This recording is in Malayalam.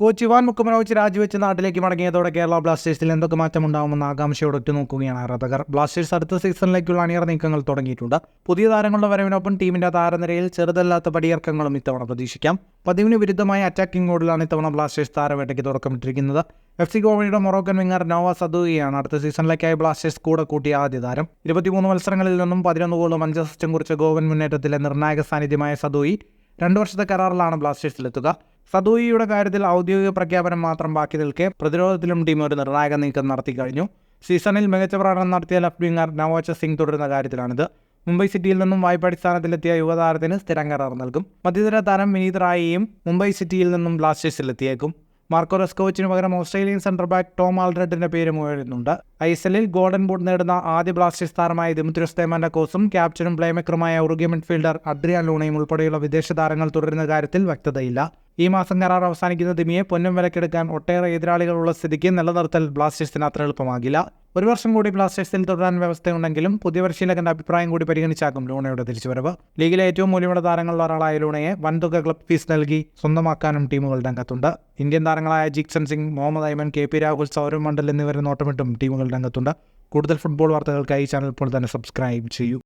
കോച്ച് ഇവാൻ മുക്കുമനോവിച്ച് രാജിവെച്ച് നാട്ടിലേക്ക് മടങ്ങിയതോടെ കേരള ബ്ലാസ്റ്റേഴ്സിൽ എന്തൊക്കെ മാറ്റമുണ്ടാവുമെന്ന് ആകാംക്ഷയോടെ ഒറ്റുനോക്കുകയാണ് ആരാധകർ. ബ്ലാസ്റ്റേഴ്സ് അടുത്ത സീസണിലേക്കുള്ള അണിയറ നീക്കങ്ങൾ തുടങ്ങിയിട്ടുണ്ട്. പുതിയ താരങ്ങളുടെ വരവിനൊപ്പം ടീമിന്റെ താരനിരയിൽ ചെറുതല്ലാത്ത പടിയിറക്കങ്ങളും ഇത്തവണ പ്രതീക്ഷിക്കാം. പതിവിന് വിരുദ്ധമായ അറ്റാക്കിംഗ് മോഡിലാണ് ഇത്തവണ ബ്ലാസ്റ്റേഴ്സ് താരവേട്ടയ്ക്ക് തുടക്കമിട്ടിരിക്കുന്നത്. എഫ് സി ഗോവയുടെ മൊറോക്കൻ വിങ്ങർ നോവ സദുയിയാണ് അടുത്ത സീസണിലേക്കായി ബ്ലാസ്റ്റേഴ്സ് കൂടെ കൂട്ടിയ ആദ്യ താരം. ഇരുപത്തിമൂന്ന് മത്സരങ്ങളിൽ നിന്നും പതിനൊന്ന് ഗോളും അഞ്ച് അസിസ്റ്റും കുറിച്ച ഗോവൻ മുന്നേറ്റത്തിലെ നിർണായക സാന്നിധ്യമായ സദുയി രണ്ടു വർഷത്തെ കരാറിലാണ് ബ്ലാസ്റ്റേഴ്സിലെത്തുക. സദൂയിയുടെ കാര്യത്തിൽ ഔദ്യോഗിക പ്രഖ്യാപനം മാത്രം ബാക്കി നിൽക്കെ പ്രതിരോധത്തിലും ടീം ഒരു നിർണായക നീക്കം നടത്തി കഴിഞ്ഞു. സീസണിൽ മികച്ച പ്രകടനം നടത്തിയ ലെഫ്റ്റ് വിംഗർ നവോച്ച സിംഗ് തുടരുന്ന കാര്യത്തിലാണിത്. മുംബൈ സിറ്റിയിൽ നിന്നും വായ്പടിസ്ഥാനത്തിലെത്തിയ യുവതാരത്തിന് സ്ഥിരം കരാർ നൽകും. മധ്യതര താരം വിനീത് റായിയും മുംബൈ സിറ്റിയിൽ നിന്നും ബ്ലാസ്റ്റേഴ്സിലെത്തിയേക്കും. മാർക്കോ റെസ്കോവിച്ചിന് പകരം ഓസ്ട്രേലിയൻ സെൻട്രൽ ബാക്ക് ടോം ആൾഡ്രഡിന്റെ പേരും ഉയരുന്നുണ്ട് ഐ എസ് എല്ലിൽ ഗോൾഡൻ ബൂട്ട് നേടുന്ന ആദ്യ ബ്ലാസ്റ്റേഴ്സ് താരമായ ദിമിത്രിയോസ് തേമാന്റെ കോസും ക്യാപ്റ്റനും പ്ലേമേക്കറുമായ ഉറുഗി മിഡ്ഫീൽഡർ അഡ്രിയാൻ ലൂണയും ഉൾപ്പെടെയുള്ള വിദേശ താരങ്ങൾ തുടരുന്ന കാര്യത്തിൽ വ്യക്തതയില്ല. ഈ മാസം കരാർ അവസാനിക്കുന്ന ദിമിയെ പൊന്നും വിലക്കെടുക്കാൻ ഒട്ടേറെ എതിരാളികളുള്ള സ്ഥിതിക്ക് നിലനിർത്തൽ ബ്ലാസ്റ്റേഴ്സിന് അത്ര എളുപ്പമാകില്ല. ഒരു വർഷം കൂടി ബ്ലാസ്റ്റേഴ്സിൽ തുടരാൻ വ്യവസ്ഥയുണ്ടെങ്കിലും പുതിയ പരിശീലകന്റെ അഭിപ്രായം കൂടി പരിഗണിച്ചാകും ലൂണയുടെ തിരിച്ചുവരവ്. ലീഗിലെ ഏറ്റവും മൂല്യമുള്ള താരങ്ങളിൽ ഒരാളായ ലൂണയെ വൻതുക ക്ലബ് ഫീസ് നൽകി സ്വന്തമാക്കാനും ടീമുകൾ രംഗത്തുണ്ട്. ഇന്ത്യൻ താരങ്ങളായ ജിക്സൺ സിംഗ് മുഹമ്മദ് ഐമൻ കെ പി രാഹുൽ സൗരവ് മണ്ഡൽ എന്നിവരെ നോട്ടമിട്ടും ടീമുകൾ രംഗത്തുണ്ട്. കൂടുതൽ ഫുട്ബോൾ വാർത്തകൾക്കായി ചാനൽ ഇപ്പോൾ തന്നെ സബ്സ്ക്രൈബ് ചെയ്യൂ.